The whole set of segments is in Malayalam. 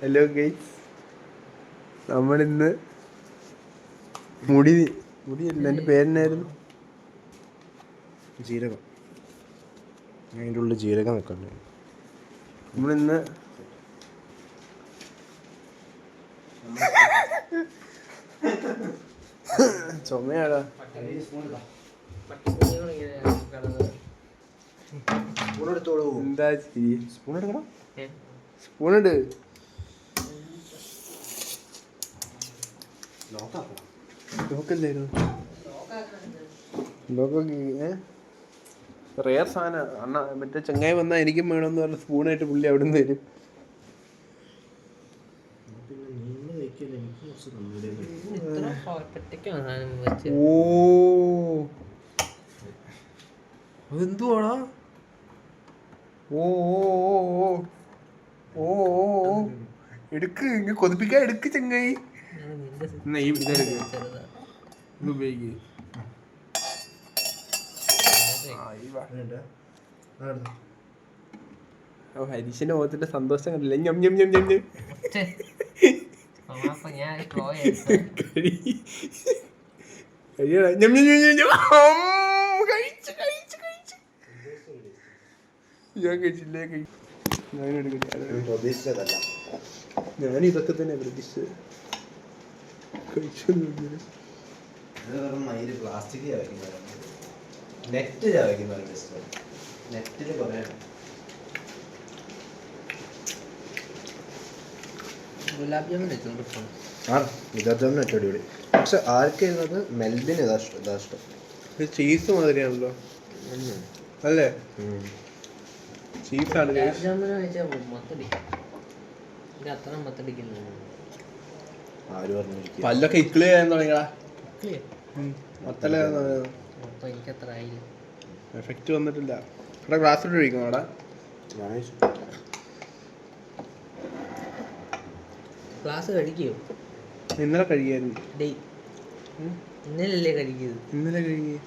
ഹലോ ഗൈസ് നമ്മളിന്ന് മുടി മുടിയല്ല എന്റെ പേരെന്നായിരുന്നു? ജീരകം. അതിന്റെ ഉള്ളിൽ ജീരകം വെക്കണ്ടേ. നമ്മളിന്ന് ചുമയാടാ. സ്പൂൺ എടുത്തോളൂ. എന്താ സ്പൂൺ എടുക്കണം? Spoon rear ലോക്കാക്കണം? നോക്കല്ലായിരുന്നു ലോക്കൊക്കെ ഏ? റെയർ സാധനം. അണ്ണ മറ്റേ ചങ്ങായി വന്നാൽ എനിക്കും വേണമെന്ന് പറഞ്ഞ സ്പൂണായിട്ട് പുള്ളി അവിടെ നിന്ന് തരും ഓ. അതെന്തുവാടാ? ഓ ഓ ഓ ഓ. എടുക്ക് ഇങ്ങ് കൊതിപ്പിക്കാൻ എടുക്ക് ചെങ്ങായി. എന്നാ ഈ ഇതെടുക്ക് ഇത് ഉപയോഗിക്ക്. ഓ ഹരീഷിന്റെ മുഖത്തിന്റെ സന്തോഷം കണ്ടില്ല? ഞം ഞം ഞം ഞം ഞം. ഞാൻ കഴിച്ചില്ലേ കഴി. കഴിയടാ. ഞം ഞം ഞം ഞം ഞം. അം, കഴിച്ച്, കഴിച്ച്, കഴിച്ച്. ഞാൻ കഴിച്ചില്ല? ഞാനും പ്രതീക്ഷിച്ചതല്ല. ഞാൻ ഇതൊക്കെ തന്നെ പ്രതീക്ഷിച്ചത്. കഴിച്ചു മയിൽ പ്ലാസ്റ്റിക് ചവയ്ക്കുന്നവരാണ് നെറ്റ് ഇഷ്ടം നെറ്റിൽ കുറേ ഗുലാബ് ജാമുൻ വെച്ചോണ്ട് പോണം ആ ഗുലാബ് ജാമുൻ ഏറ്റവും അടിപൊളി. പക്ഷെ ആർക്കുള്ളത് മെൽബിന് ഇതാ ഇഷ്ടം ഇതാ ഇഷ്ടം. ഇത് ചീസ് മാതിരിയാണല്ലോ. അല്ലേ? ചീസാണ് ഗുലാബ് ജാമുൻ വെച്ചാൽ മൊത്തടിക്കും ഇത് അത്ര മൊത്തടിക്കുന്നു ആര് പറഞ്ഞു എനിക്ക് പല്ലൊക്കെ ഇക്കിളി ചെയ്യാൻ തുടങ്ങിയടാ. എഫക്റ്റ് വന്നിട്ടില്ല. ഇവിടെ ഗ്ലാസ് ഇട്ട് അവിടെ? ക്ലാസ് കഴിക്കുമോ ഇന്നലെ കഴിക്കായിരുന്നു. ഇന്നലെ കഴിക്കുന്നത് ഇന്നലെ കഴിക്കുക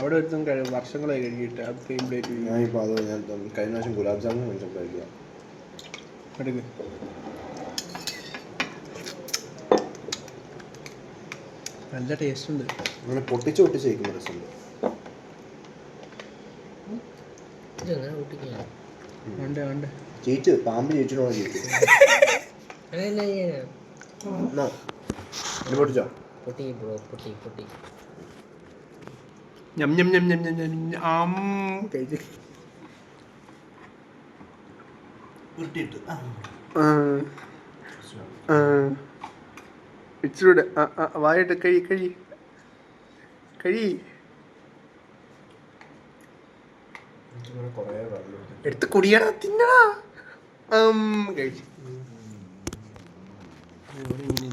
അവിടെ ഒരുത്തും വർഷങ്ങളായി കഴുകിയിട്ട് അത് സെയിം ഡേറ്റ് ഞാൻ ഇപ്പോൾ അത് ഞാൻ കഴിഞ്ഞ പ്രാവശ്യം ഗുലാബ് ജാമുൻ മേടിച്ചപ്പോൾ കഴിക്കാം എടുക്ക്. നല്ല ടേസ്റ്റ് ഉണ്ട്. അങ്ങനെ പൊട്ടിച്ച് പൊട്ടിച്ച് കഴിക്കുന്ന രസമുണ്ട്. ചേച്ചി പാമ്പ് ചീറ്റിനോട് ചേച്ചി പൊട്ടി ബ്രോ പൊട്ടി പൊട്ടി. ഞം ഞം ഞം ഞം ഞം ഞം. ആം കഴിച്ച് ആ, വായിട്ട് കഴി കഴി കഴി എടുത്ത് കുടിയടാ തിന്നടാ. കഴിച്ച്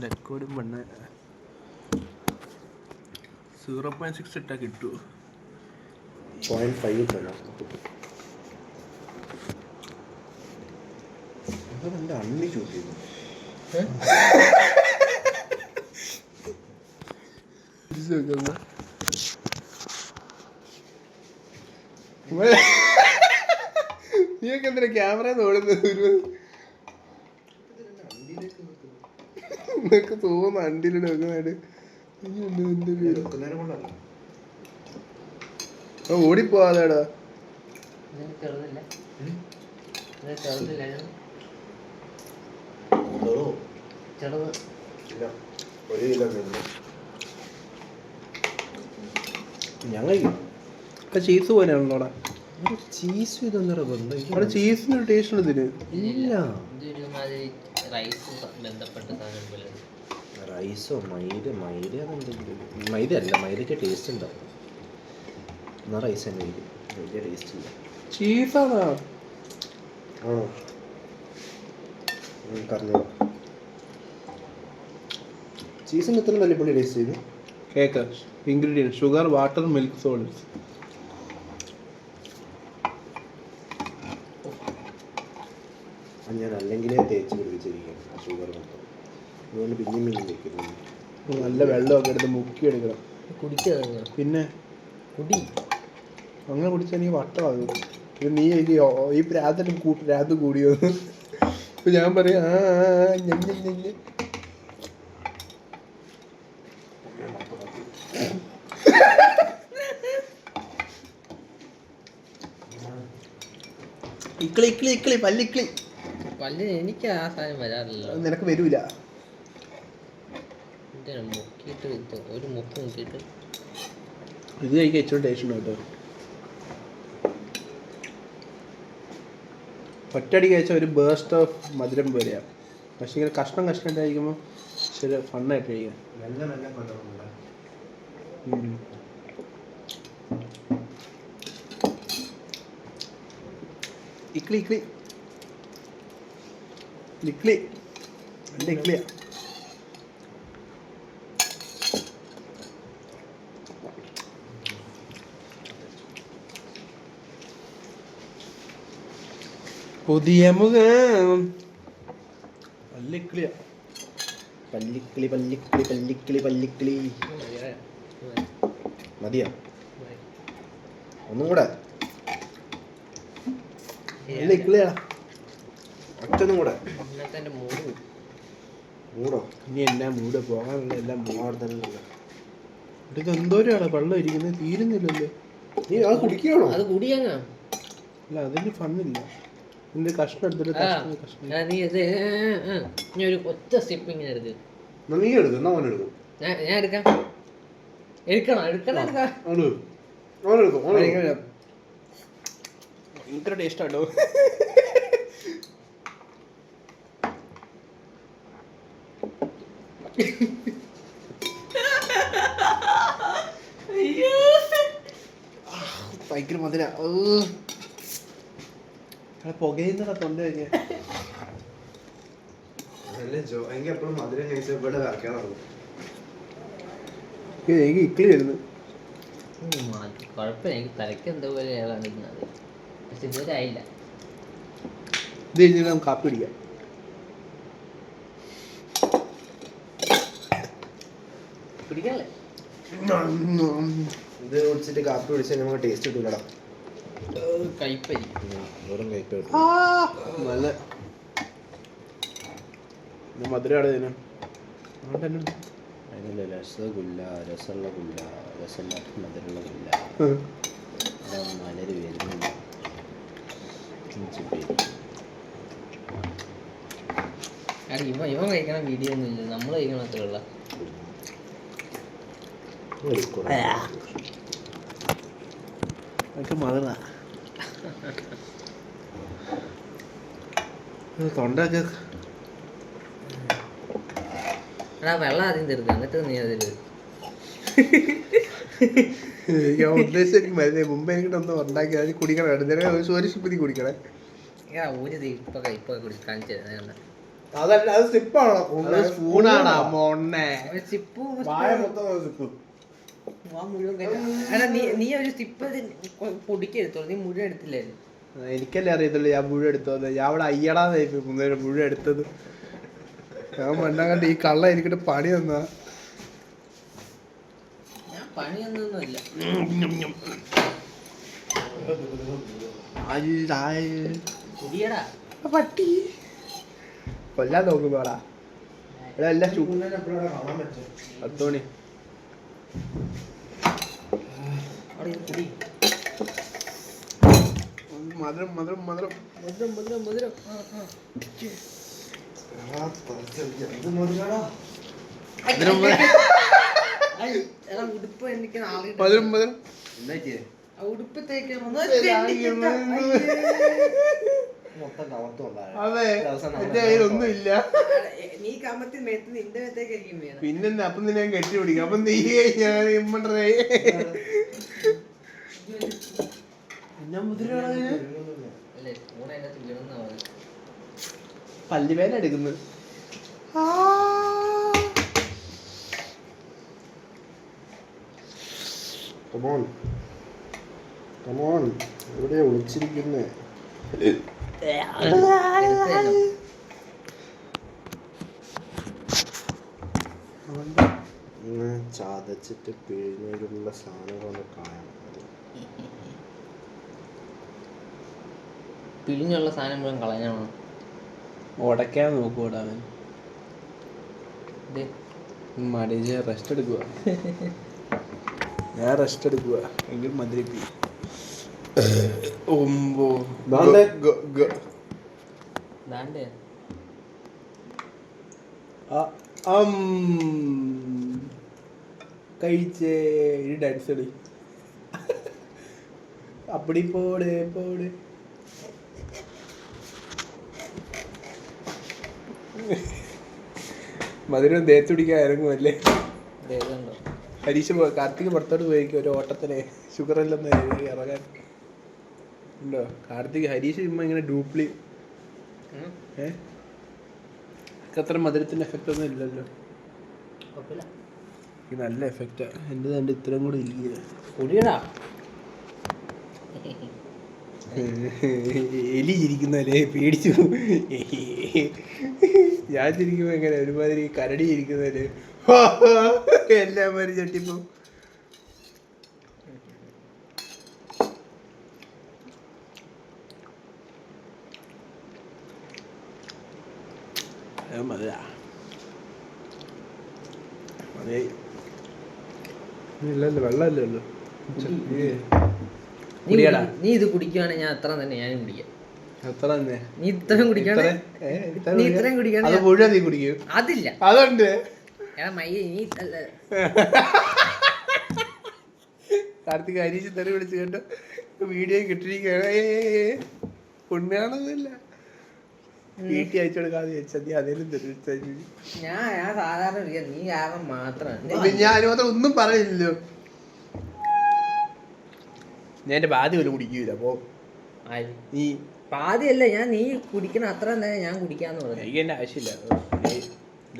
റെക്കോർഡും പണ്ണ സീറോ പോയിന്റ് സിക്സ് ഇട്ടാ കിട്ടുമോ പോയിന്റ് ഫൈവ് തരാം അണ്ണി ചോദ്യം നീയൊക്കെ എന്തിനാ ക്യാമറ തോന്നുന്നത് ഒരു നിനക്ക് തോന്നുന്നു അയ്യോ, എന്റെ എന്റെ പേര്. നേരം കൊണ്ടല്ല ആ, ഓടിപ്പോവാതാടാ ഇതിന് ചെറുതില്ല ഇതിന് ചെറുതില്ല ഇതിന് അതോ ചെറുത് ഇല്ല ഒരു കിലോ മീൻ ഞാൻ കഴിക്കും ഞങ്ങൾ ചീസ് പോലെയാണല്ലോടാ. ചീസ് ഇതൊന്നും ബന്ധം ചീസിന് ടേസ്റ്റ് ഉണ്ട് ഇതിന്. ഇല്ല. റൈസ് ബന്ധപ്പെട്ട സാധനം റൈസോ മൈദ മൈദ മൈദ അല്ല മൈദയ്ക്ക് ടേസ്റ്റ് ഉണ്ടാവും എന്നാൽ റൈസ് തന്നെ ആയിരിക്കും. വലിയ ടേസ്റ്റ് ഇല്ല. ചീസാണോ ആണോ? പറഞ്ഞോ. ചീസിന് എത്ര വലിയ പുള്ളി ടേസ്റ്റ് ചെയ്തു. Cake. Ingredient sugar water milk salts അത് ഞാൻ അല്ലെങ്കിലേ തേച്ച് പിടിപ്പിച്ചിരിക്കും ഷുഗർ മൊത്തം. അതുകൊണ്ട് പിന്നെ പിന്നെയും വെക്കുന്നു നല്ല വെള്ളമൊക്കെ എടുത്ത് മുക്കി എടുക്കണം കുടിക്കുക പിന്നെ? കുടി. അങ്ങനെ കുടിച്ചാൽ നീ വട്ടമാകും ഇത് നീ എനിക്ക് ഈ പ്രാതലും കൂട്ടി രാത് കൂടിയോ? അപ്പൊ ഞാൻ പറയും ആ ഞഞ്ഞ ആ, ഞം, ഇക്ലി ഞം, ഞം. ഇക്കിളി ഇക്കിളി ഇക്കിളി പല്ലിക്കിളി പല്ലിന് എനിക്ക് ആ സാധനം വരാറില്ല. നിനക്ക് വരൂല. മുക്കിയിട്ട് ഒരു മുക്ക് നോക്കിയിട്ട് ഇത് കഴിക്കാൻ ഏറ്റവും ടേസ്റ്റ് ഉണ്ട്? കേട്ടോ ഒറ്റയടി കഴിച്ചാൽ ഒരു ബേസ്റ്റ് ഓഫ് മധുരം പോലെയാണ് പക്ഷേ ഇങ്ങനെ കഷ്ണം കഷ്ണം ഉണ്ടായിരിക്കുമ്പോൾ ശരി ഫണ്ണായിട്ട് കഴിക്കാം. ഇക്ലി ഇക്ലി. ഇക്ലി. എന്റെ ഇക്ലിയാ. പുതിയ മുഖം. നല്ല ഇക്ലിയാ പല്ലിക്കിളി പല്ലിക്കിളി പല്ലിക്കിളി പല്ലിക്കിളി. മതിയോ? ഒന്നും കൂടെ. ഒറ്റൊന്നും മൂട് ഇനി മൂട്? പോകാനുള്ള എല്ലാം എന്തോരാണ് വെള്ളം ഇരിക്കുന്നത്. തീരുന്നില്ലല്ലോ. നീ അത് കുടിക്കുകയാണോ? അത് കുടിയാ അല്ല അതിന് ഫണ്ണില്ല കഷ്ണം എടുത്തിട്ട് നീ ഇത് ഒരു ഒറ്റ എടുക്ക്. എന്നാ നീ എടുക്കും എന്നാ അവൻ എടുക്കും? ഞാൻ എടുക്കാം. എടുക്കണം എടുക്കണം എടുക്കാം. ഓൻ എടുക്കും. ഭയങ്കര ഭയങ്കര മധുര. തൊണ്ട കഴിഞ്ഞ. ജോ എനിക്ക് എപ്പോഴും മധുരം കഴിച്ച ഇവിടെ കറക്കാൻ എനിക്ക് ഇക്ലി വരുന്നു ഉം, അത് കുഴപ്പമില്ല എനിക്ക് തലയ്ക്ക് എന്തോ പോലെ കാണിക്കുന്നത് പക്ഷെ ഇതുവരെ ആയില്ല. ഇത് കഴിഞ്ഞാൽ നമുക്ക് കാപ്പി പിടിക്കാം പിടിക്കാല്ലേ ഇത് കുടിച്ചിട്ട് കാപ്പി കുടിച്ചാൽ നമുക്ക് ടേസ്റ്റ് കിട്ടൂലടാ. കൈപ്പരി വെറും കിട്ടും. നല്ല. മധുരമാണ് ഇതിന്. അതിനല്ല രസഗുല്ല രസമുള്ള ഗുല്ല രസമില്ലാത്ത മധുരമുള്ള ഗുല്ല. അഞ്ച് പേര് ഇവ ഇവൻ കഴിക്കണ വീഡിയോ ഒന്നും ഇല്ല. നമ്മൾ കഴിക്കണ അത്രേ ഉള്ള. മധുര തൊണ്ടൊക്കെ എടാ വെള്ളം ആദ്യം തരുത് എന്നിട്ട് നീ അതിൽ ഞാൻ ഉദ്ദേശിച്ച എനിക്ക് മരുന്ന് മുമ്പ് എനിക്കിട്ട് ഒന്ന് ഉണ്ടാക്കി അത് കുടിക്കണം. എന്തിനാ ഒരു ശുദ്ധി കുടിക്കണേ. എടാ ഒരു ദേ ഇപ്പൊ ക- ഇപ്പൊ കുടി കാണിച്ചു തരാം അതല്ല അത് സ്റ്റിപ്പാണോ അത് സ്പൂണാടാ മൊണ്ണേ സിപ്പ് വായ മൊത്തം. എടാ നീ നീ ഒരു സിപ്പ് പൊടിക്കെടുത്തോളൂ നീ മുഴുവൻ എടുത്തില്ലായിരുന്നു. എനിക്കല്ലേ അറിയത്തുള്ളൂ ഞാൻ മുഴുവൻ എടുത്തത് ഞാൻ അവിടെ അയ്യടാന്നായി മുന്നേരം മുഴുവൻ എടുത്തത്. ഞാൻ മണ്ണാ കണ്ട് ഈ കള്ള എനിക്കിട്ട് പണി തന്നാ. പണിയൊന്നുമില്ല പട്ടി. കൊല്ലാൻ നോക്കുമ്പോടാ. ഇവിടെ എല്ലാം ചു കാണാൻ പറ്റും പത്തോണി അവിടെ ഇത് കുടി മധുരം മധുരം മധുരം മധുരം. മധുരം മധുരം മധുരം. മധുരം ഉടുപ്പ് തേക്കാൻ. മൊത്തം അതെ എന്റെ കയ്യിൽ ഒന്നും ഇല്ല. നീ കമ്പത്തിൽ മേത്ത് നിന്റെ മേത്തേക്കായിരിക്കും വീണത്. പിന്നെ അപ്പം നിന്നെ ഞാൻ കെട്ടി പിടിക്കും. അപ്പൊ നീ ഞാൻ ഇമ്മണ്ടേ ഞാൻ മുതിരാണ് പല്ലുവേന എടുക്കുന്നു കമോൺ കമോൺ എവിടെയാ ഒളിച്ചിരിക്കുന്നേ? ചതച്ചിട്ട് പിഴിഞ്ഞിട്ടുള്ള സാധനങ്ങളൊന്ന് കാണാം പിഴിഞ്ഞുള്ള സാധനം മുഴുവൻ കളഞ്ഞാണ്? ഉടയ്ക്കാൻ നോക്കൂടാ അവൻ. മടിച്ച് റെസ്റ്റ് എടുക്കുക ഞാൻ റെസ്റ്റ് എടുക്കുക എങ്കിൽ മദ്രപ്പി ഒമ്പോ ദാണ്ടെ. ഗ- ഗ- ദാണ്ടേ. അ- അം. കഴിച്ചേ ഇനി ഡാൻസ് കളി. അപ്പടി പോട് പോട്. മധുരം ദേഹത്ത് പിടിക്കാൻ ഇറങ്ങുമല്ലേ ഹരീഷ് കാർത്തിക് പുറത്തോട്ട് പോയിരിക്കും ഒരു ഓട്ടത്തിനെ ഷുഗർ ഇല്ലെന്ന് ഇറങ്ങാൻ. ഉണ്ടോ? കാർത്തിക് ഹരീഷ് ചുമ്മാ ഇങ്ങനെ ഡ്യൂപ്ലി ഏ? അത്ര മധുരത്തിന്റെ എഫക്റ്റ് ഒന്നും ഇല്ലല്ലോ. ഇത് നല്ല എഫക്റ്റാ എന്റെ തന്നെ ഇത്രയും കൂടെ ഇല്ല. കുടിയടാ. എലി ചിരിക്കുന്നല്ലേ? പേടിച്ചു. ഞാൻ ചിരിക്കുമ്പോ എങ്ങനെ ഒരുമാതിരി കരടി ചിരിക്കുന്നല്ലേ? എല്ലാം ചട്ടിപ്പോ മതിയാ മതിയായി ഇല്ലല്ലോ നീ ഇത് ഞാൻ അത്ര തന്നെ ഞാനും കുടിക്കാം. നീ ഇത്രയും നീ? ഇത്രയും കുടിക്കും. അതില്ല. അതുണ്ട്. മയ്യ നീ കാർത്തിക് ഹരീഷ് തെറി വിളിച്ച് കേട്ടോ വീഡിയോ കിട്ടിയിരിക്കുകയാണ്. ഉണ്മയാണൊന്നുമില്ല വീട്ടിൽ അയച്ചു കൊടുക്കാന്ന് ചോദിച്ചാൽ നീ അതേലും ഞാൻ ഞാൻ സാധാരണ കുടിക്കാം നീ കാരണം മാത്രം. ഞാൻ അതിന് മാത്രം ഒന്നും പറയില്ലല്ലോ. ഞാൻ എന്റെ ബാധ്യ പോലും കുടിക്കൂല അപ്പോ നീ പാതിയല്ല ഞാൻ നീ കുടിക്കണ അത്ര തന്നെ ഞാൻ കുടിക്കാന്ന് പറഞ്ഞു എനിക്ക് എന്റെ ആവശ്യമില്ല.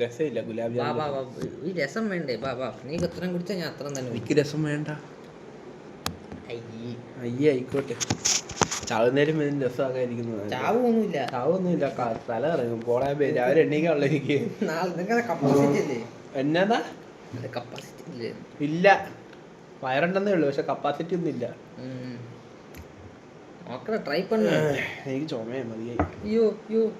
രസമില്ല ഗുലാബ് വാ ജാമുൻ. വാ വാ ഈ രസം വേണ്ടേ? വാ വാ നീ അത്രയും കുടിച്ചാൽ ഞാൻ അത്ര തന്നെ എനിക്ക് രസം വേണ്ട. അയ്യേ അയ്യേ ആയിക്കോട്ടെ. ചാവുന്നേരം ഇതിന് രസമാകാതിരിക്കുന്നതാണ് ചാവൊന്നുമില്ല. ചാവൊന്നുമില്ല. ക- തല ഇറങ്ങും പോളാ പേര് അവർ എണ്ണീക്കാനുള്ള എനിക്ക്. കപ്പാസിറ്റി എന്നതാ ഇല്ലേ? വയറുണ്ടെന്നേ ഉള്ളൂ. പക്ഷെ കപ്പാസിറ്റി ഒന്നും ഇല്ല. ട്രൈ പണ്ണു എനിക്ക് ചുമയാ മതിയായി. അയ്യോ അയ്യോ.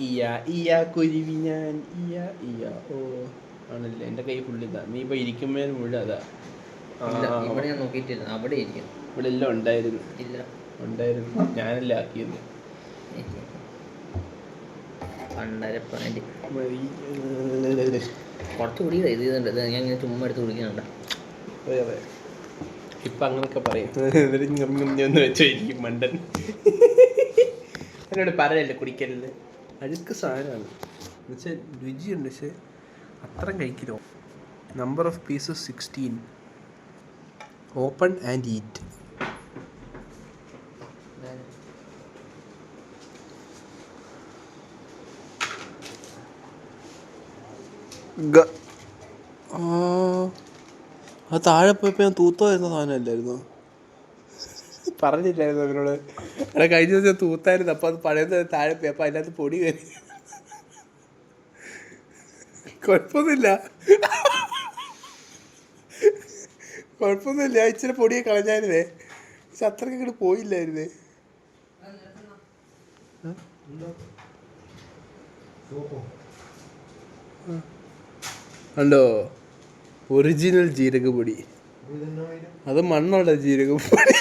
ഇയ ഇയ കുരുവി ഞാൻ. ഇയ ഇയ ഓ. ആണല്ലേ എന്റെ കൈ ഫുള്ളിതാ നീ ഇപ്പൊ ഇരിക്കുമ്പോ മുഴുവൻ അതാ. ഇവിടെ ഞാൻ നോക്കിയിട്ടില്ല. അവിടെ ഇരിക്കും ഇവിടെ എല്ലാം ഉണ്ടായിരുന്നു. ഇല്ല. ഉണ്ടായിരുന്നു. ഞാനല്ല ആക്കിയത്. പണ്ടര പാന്റ് മതി. കുറച്ച് കുടി ഇത് ഇതുണ്ട്. ഇത് ഞാൻ ഇങ്ങനെ ചുമ്മാ എടുത്ത് കുടിക്കുന്നുണ്ട്. അതെ, അതെ. ഇപ്പൊ അങ്ങനൊക്കെ പറയും. എന്നിട്ട് ഞം ഞം ഞം വെച്ചായിരിക്കും മണ്ടൻ. എന്നോട് പറയല്ലേ കുടിക്കരുത്. അഴുക്ക് സാധനമാണ് എന്നുവെച്ചാൽ രുചിയുണ്ട്. പക്ഷെ അത്ര കഴിക്കലോ number of pieces sixteen open and eat ആ താഴെ പോയപ്പോ ഞാൻ തൂത്ത വരുന്ന സാധനമല്ലായിരുന്നു? പറഞ്ഞില്ലായിരുന്നു അവരോട് അവിടെ കഴിഞ്ഞ ദിവസം ഞാൻ തൂത്തായിരുന്നു അപ്പോൾ അത് പഴയത് താഴെ പോയി അപ്പൊ അതിനകത്ത് പൊടി കയറി കുഴപ്പമൊന്നുമില്ല. കുഴപ്പമൊന്നുമില്ല ഇച്ചിരി പൊടിയെ കളഞ്ഞായിരുന്നേ. പക്ഷെ അത്രയ്ക്ക് ഇങ്ങോട്ട് പോയില്ലായിരുന്നേ. ഉണ്ടോ ഒറിജിനൽ ജീരകപൊടി അത് മണ്ണുള്ള ജീരകപ്പൊടി.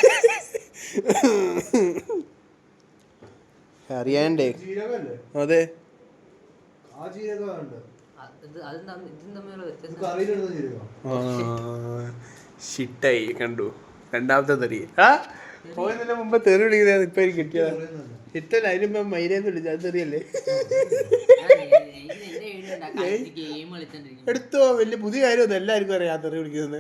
അറിയാണ്ടേ അതെ. ഷിട്ടായി കണ്ടു. രണ്ടാമത്തെ തെറി ആ? പോയതിന് മുമ്പ് തെറി വിളിക്കുന്നത് ഇപ്പൊ എനിക്ക് കിട്ടിയത് ഹിറ്റല്ല അതിന് മുമ്പ് മൈരേന്ന് വിളിച്ചു അത് തെറിയല്ലേ? എടുത്തോ വലിയ പുതിയ കാര്യമൊന്നും എല്ലാവർക്കും അറിയാം തെറി വിളിക്കുന്നത്.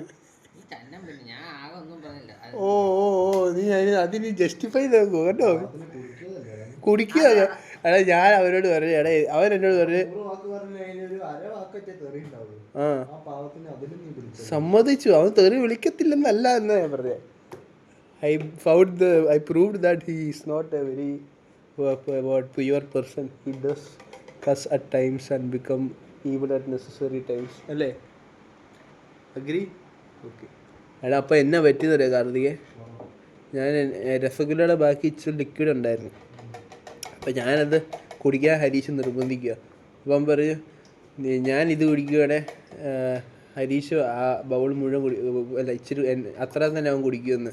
ഓ ഓ ഓ നീ അതിന് അതിന് ജസ്റ്റിഫൈ നോക്കൂ കേട്ടോ. കുടിക്കുക എടാ ഞാൻ അവരോട് പറഞ്ഞു എടാ അവൻ എന്നോട് പറഞ്ഞു ആ. സമ്മതിച്ചു അവൻ തെറി വിളിക്കത്തില്ലെന്നല്ല എന്ന് ഞാൻ പറഞ്ഞേ. I found the I proved that he is not a very what pure person he does cuss at times and become even at necessary times അല്ലേ? അഗ്രി ഓക്കെ എടാ അപ്പം എന്നാ പറ്റിയെന്നറിയാം കാർത്തികെ? ഞാൻ രസഗുല്ലയുടെ ബാക്കി ഇച്ചിരി ലിക്വിഡ് ഉണ്ടായിരുന്നു. അപ്പം ഞാനത് കുടിക്കാൻ ഹരീഷ് നിർബന്ധിക്കുക. അപ്പം പറഞ്ഞു "നീ- ഞാൻ ഇത് കുടിക്കുകയാണെ ഹരീഷ് ആ ബൗൾ മുഴുവൻ കുടി അല്ല ഇച്ചിരി അത്ര തന്നെ അവൻ കുടിക്കുമെന്ന്.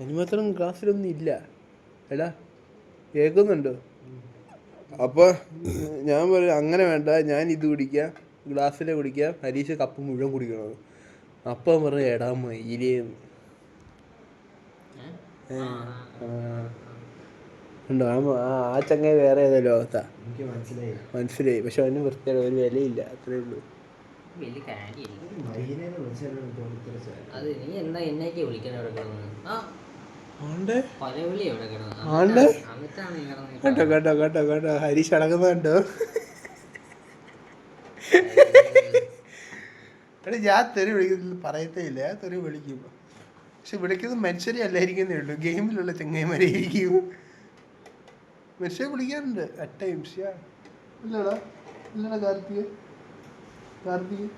അതിന് മാത്രം ഗ്ലാസ്സിലൊന്നും ഇല്ല. എടാ കേൾക്കുന്നുണ്ടോ? അപ്പോൾ ഞാൻ പറയും അങ്ങനെ വേണ്ട ഞാൻ ഇത് കുടിക്കാം ഗ്ലാസ്സിലെ കുടിക്കാം ഹരീഷ് കപ്പ് മുഴുവൻ കുടിക്കണത് അപ്പം പറഞ്ഞു എടാ മയിലേന്ന് ഉണ്ടോ? ആ ചങ്ങായി വേറെ ഏതോ ലോകത്താ? എനിക്ക് മനസ്സിലായി. മനസ്സിലായി. പക്ഷെ അവന് വൃത്തിയുടെ ഒരു വിലയില്ല അത്രേ ഉള്ളൂ. അത് നീ എന്താ എന്നേക്ക് വിളിക്കണ ആ. ആണ്ട്? കേട്ടോ കേട്ടോ കേട്ടോ കേട്ടോ ഹരീഷ് അടങ്ങുന്നുണ്ടോ എടാ ഞാൻ തെറി വിളിക്കുന്നത് പറയത്തേ ഇല്ല. ഞാൻ തെറി വിളിക്കും. പക്ഷെ വിളിക്കുന്നത് മനുഷ്യരെ അല്ലായിരിക്കുന്നേ ഉള്ളൂ. ഗെയിമിലുള്ള ചെങ്ങായിമാരെ ഇരിക്കും മനുഷ്യരെ വിളിക്കാറുണ്ട്. അറ്റ് ടൈംസ് യാ ഇല്ലടാ. ഇല്ലടാ കാർത്തിക്. കാർത്തിക്.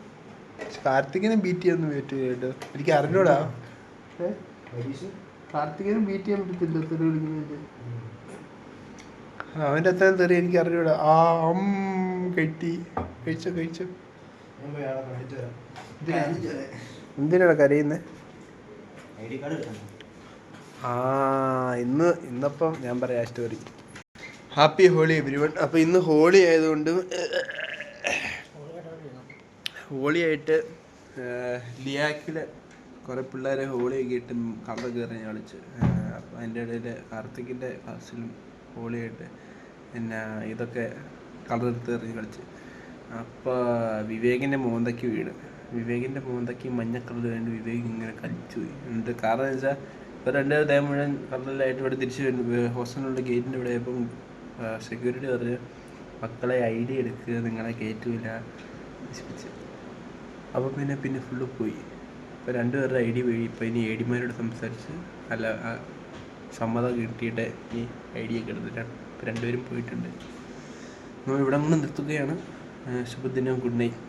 കാർത്തികിനെ ബീറ്റ് ചെയ്യാൻ പറ്റില്ല കേട്ടോ. എനിക്ക് അറിഞ്ഞൂടാ. ഏ കാർത്തികിനും ബീറ്റ് ചെയ്യാൻ പറ്റത്തില്ല തെറി വിളിക്കുന്നത് അവന്റെ അത്രയും തെറി എനിക്ക് അറിഞ്ഞൂടാ. ആ അം കെട്ടി കഴിച്ചോ കഴിച്ചോ. എന്തിനാണ് കരയുന്നത് ആ ഇന്ന് ഇന്നപ്പം ഞാൻ പറയാം സ്റ്റോറി ഹാപ്പി ഹോളി എവരിവൺ അപ്പോൾ ഇന്ന് ഹോളി ആയതുകൊണ്ട് ഹോളി ആയിട്ട് ലിയാക്കിൽ കുറേ പിള്ളേരെ ഹോളി ഒക്കെ ഇട്ട് കള്ള കയറി കളിച്ച് അപ്പം അതിന്റെ ഇടയിൽ കാർത്തിക്കിന്റെ ക്ലാസ്സിലും ഹോളി ആയിട്ട് പിന്നെ ഇതൊക്കെ കളറെടുത്ത് എറിഞ്ഞ് കളിച്ച്. അപ്പോൾ വിവേകിന്റെ മോന്തയ്ക്ക് വീണ് വിവേകിന്റെ മോന്തയ്ക്ക് മഞ്ഞ കളർ വേണ്ടി വിവേക് ഇങ്ങനെ കളിച്ചു പോയി എന്നിട്ട് കാരണം എന്ന് വെച്ചാൽ ഇപ്പോൾ രണ്ട് ദേഹം മുഴുവൻ കളറിലായിട്ട് ഇവിടെ തിരിച്ച് വരുന്നു ഹോസ്റ്റലിലുള്ള ഗേറ്റിന്റെ ഇവിടെ ഇപ്പം സെക്യൂരിറ്റി പറഞ്ഞ് മക്കളെ ഐ ഡി എടുക്കുക നിങ്ങളെ കയറ്റൂല നശിപ്പിച്ച് അപ്പോൾ പിന്നെ പിന്നെ ഫുള്ള് പോയി. ഇപ്പോൾ രണ്ടുപേരുടെ ഐ ഡി പോയി ഇപ്പോൾ ഇനി എ ഡിമാരോട് സംസാരിച്ച് അല്ല സമ്മതം കിട്ടിയിട്ട് ഈ ഐ ഡി ഒക്കെ എടുത്തിട്ടാണ് ഇപ്പോൾ രണ്ടുപേരും പോയിട്ടുണ്ട്. നമ്മൾ ഇവിടെ നിന്ന് നിർത്തുകയാണ്. ശുഭദിനം. Good night.